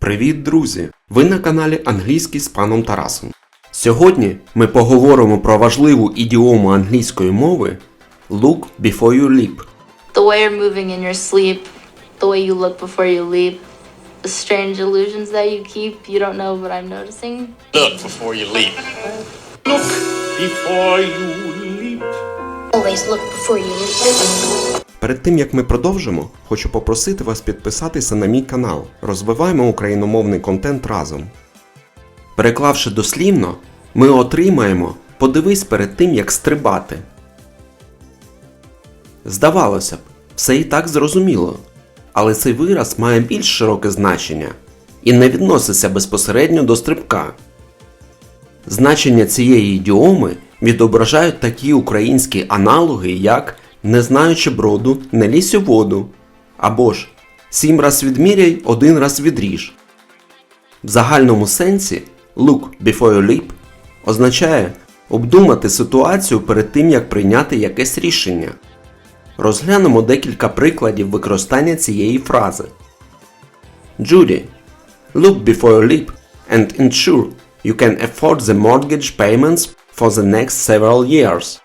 Привіт, друзі! Ви на каналі Англійський з паном Тарасом. Сьогодні ми поговоримо про важливу ідіому англійської мови Look before you leap. The way you're moving in your sleep, the way you look before you leap, the strange illusions that you keep, you don't know what I'm noticing. Look before you leap. Look before you leap. Перед тим як ми продовжимо, хочу попросити вас підписатися на мій канал. Розвиваємо україномовний контент разом. Переклавши дослівно, ми отримаємо подивись перед тим, як стрибати. Здавалося б, все і так зрозуміло, але цей вираз має більш широке значення і не відноситься безпосередньо до стрибка. Значення цієї ідіоми відображають такі українські аналоги, як не знаючи броду, не лізь у воду, або ж сім раз відміряй, один раз відріж. В загальному сенсі look before you leap означає обдумати ситуацію перед тим, як прийняти якесь рішення. Розглянемо декілька прикладів використання цієї фрази. Judy, look before you leap and ensure you can afford the mortgage payments for the next several years.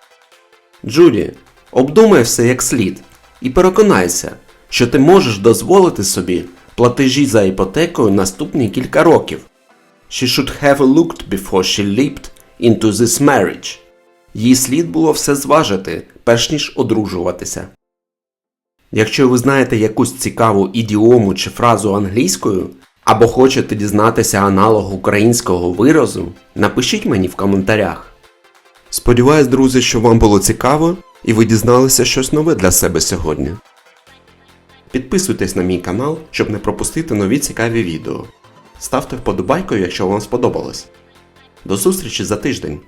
Джуді, обдумай все як слід і переконайся, що ти можеш дозволити собі платежі за іпотекою наступні кілька років. She should have looked before she leaped into this marriage. Їй слід було все зважити, перш ніж одружуватися. Якщо ви знаєте якусь цікаву ідіому чи фразу англійською, або хочете дізнатися аналог українського виразу, напишіть мені в коментарях. Сподіваюсь, друзі, що вам було цікаво і ви дізналися щось нове для себе сьогодні. Підписуйтесь на мій канал, щоб не пропустити нові цікаві відео. Ставте вподобайку, якщо вам сподобалось. До зустрічі за тиждень!